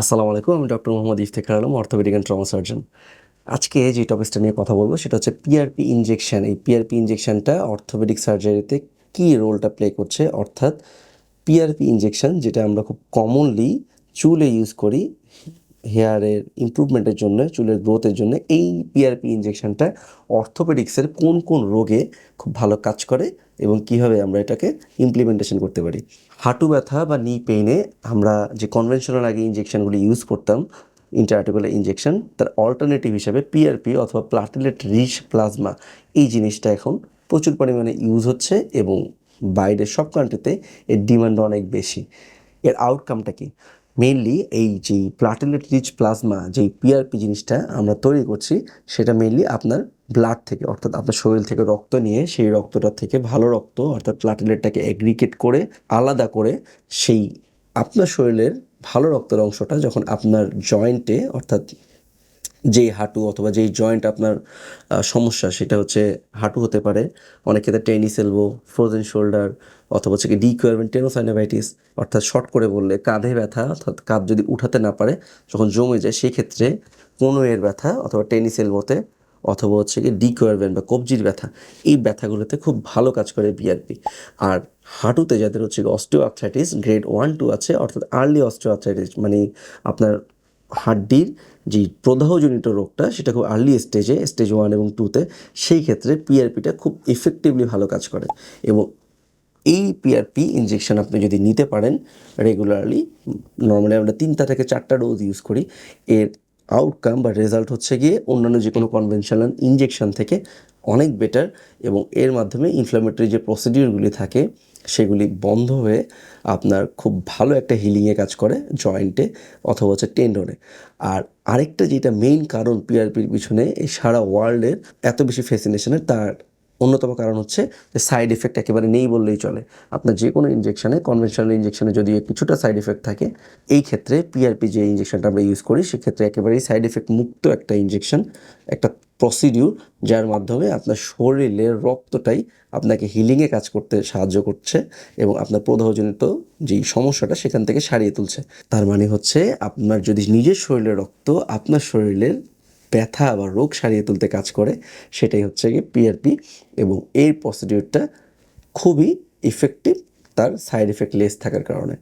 আসসালামু আলাইকুম, আমি doctor Mohammad Iftekhar Alam, orthopedic and trauma surgeon. আজকে যে টপিকসটা নিয়ে কথা বলব, সেটা হচ্ছে পিআরপি ইনজেকশন এই পিআরপি ইনজেকশনটা অর্থোপেডিক সার্জারিতে কী রোলটা প্লে করছে? অর্থাৎ পিআরপি ইনজেকশন যেটা আমরা খুব কমনলি চুলে ইউজ করি হেয়ারের ইমপ্রুভমেন্টের জন্য, চুলের গ্রোথের জন্য এই পিআরপি ইনজেকশনটা অর্থোপেডিক্সের কোন কোন রোগে খুব ভালো কাজ করে এবং কীভাবে আমরা এটাকে ইমপ্লিমেন্টেশন করতে পারি। হাঁটু ব্যথা বা নি পেইনে আমরা যে কনভেনশনাল আগে ইনজেকশনগুলি ইউজ করতাম ইন্টারআর্টিকুলার ইনজেকশন তার অল্টারনেটিভ হিসাবে পিআরপি অথবা প্লাটিলেট রিচ প্লাজমা এই জিনিসটা এখন প্রচুর পরিমাণে ইউজ হচ্ছে এবং বাইরের সব কান্ট্রিতে এর ডিমান্ড অনেক বেশি। এর আউটকামটা কি? মেইনলি এই যে প্লাটেলেট রিচ প্লাজমা যেই পিআরপি জিনিসটা আমরা তৈরি করছি, সেটা মেনলি আপনার ব্লাড থেকে, অর্থাৎ আপনার শরীর থেকে রক্ত নিয়ে, সেই রক্তটা থেকে ভালো রক্ত, অর্থাৎ প্লাটেলেটটাকে অ্যাগ্রিগেট করে, আলাদা করে সেই আপনার শরীরের ভালো রক্তের অংশটা যখন আপনার জয়েন্টে অর্থাৎ যেই হাঁটু অথবা যেই জয়েন্ট আপনার সমস্যা সেটা হচ্ছে হাঁটু হতে পারে। অনেক ক্ষেত্রে টেনিস এলবো ফ্রোজেন শোল্ডার অথবা হচ্ছে কি ডিকুয়ারমেন্ট টেনোসাইনোভাইটিস অর্থাৎ শর্ট করে বললে কাঁধে ব্যথা, অর্থাৎ কাঁধ যদি উঠাতে না পারে, যখন জমে যায় সেই ক্ষেত্রে কোনো এর ব্যথা অথবা টেনিস এলবোতে অথবা হচ্ছে কি ডিকোয়ারভেন বা কবজির ব্যথা, এই ব্যথাগুলোতে খুব ভালো কাজ করে বিআরপি আর হাঁটুতে যাদের হচ্ছে osteoarthritis grade one two আছে, অর্থাৎ আর্লি অস্টিও আর্থ্রাইটিস মানে আপনার হাড্ডির যে প্রদাহজনিত রোগটা, সেটা খুব আর্লি স্টেজে স্টেজ ওয়ান এবং টুতে সেই ক্ষেত্রে পিআরপিটা খুব এফেক্টিভলি ভালো কাজ করে। এবং এই পিআরপি ইঞ্জেকশন আপনি যদি নিতে পারেন রেগুলারলি নর্মালি আমরা তিনটা থেকে চারটা ডোজ ইউজ করি। এর আউটকাম বা রেজাল্ট হচ্ছে গিয়ে অন্যান্য যে কোনো কনভেনশনাল ইনজেকশন থেকে অনেক বেটার এবং এর মাধ্যমে ইনফ্লামেটরি যে প্রসিডিউরগুলি থাকে, সেগুলি বন্ধ হয়ে আপনার খুব ভালো একটা হিলিংয়ে কাজ করে জয়েন্টে অথবা হচ্ছে টেন্ডনে আর আরেকটা যেটা মেইন কারণ পিআরপির পিছনে এই সারা ওয়ার্ল্ডের এত বেশি ফ্যাসিনেশনের তার অন্যতম কারণ হচ্ছে যে সাইড এফেক্ট একেবারে নেই বললেই চলে। আপনার যে কোনো ইঞ্জেকশানে কনভেনশনাল ইনজেকশনে যদি কিছুটা সাইড এফেক্ট থাকে, এই ক্ষেত্রে পিআরপি যে ইঞ্জেকশানটা আমরা ইউজ করি, সেক্ষেত্রে একেবারেই সাইড এফেক্ট মুক্ত একটা ইনজেকশন একটা প্রসিডিউর যার মাধ্যমে আপনার শরীরের রক্তটাই আপনাকে হিলিংয়ে কাজ করতে সাহায্য করছে এবং আপনার প্রদাহজনিত যেই সমস্যাটা সেখান থেকে সারিয়ে তুলছে। তার মানে হচ্ছে আপনার যদি নিজের শরীরের রক্ত, আপনার শরীরের ব্যথা বা রোগ সারিয়ে তুলতে কাজ করে, সেটাই হচ্ছে গিয়ে পিআরপি এবং এই প্রসিডিউরটা খুবই ইফেক্টিভ তার সাইড এফেক্ট লেস থাকার কারণে।